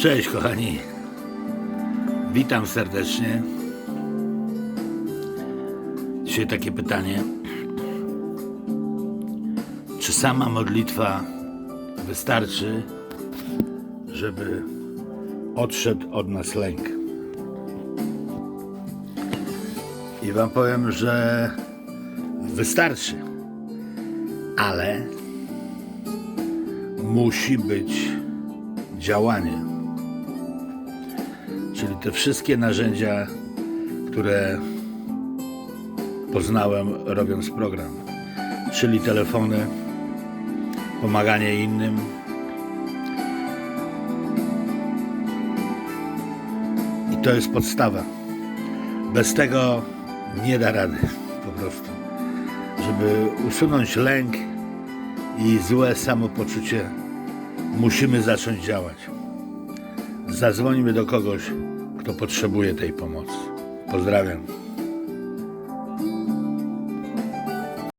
Cześć kochani. Witam serdecznie. Dzisiaj takie pytanie. Czy sama modlitwa wystarczy, żeby odszedł od nas lęk? I wam powiem, że wystarczy, ale musi być działanie. Czyli te wszystkie narzędzia, które poznałem robiąc program. Czyli telefony, pomaganie innym. I to jest podstawa. Bez tego nie da rady po prostu. Żeby usunąć lęk i złe samopoczucie, musimy zacząć działać. Zadzwońmy do kogoś, kto potrzebuje tej pomocy. Pozdrawiam.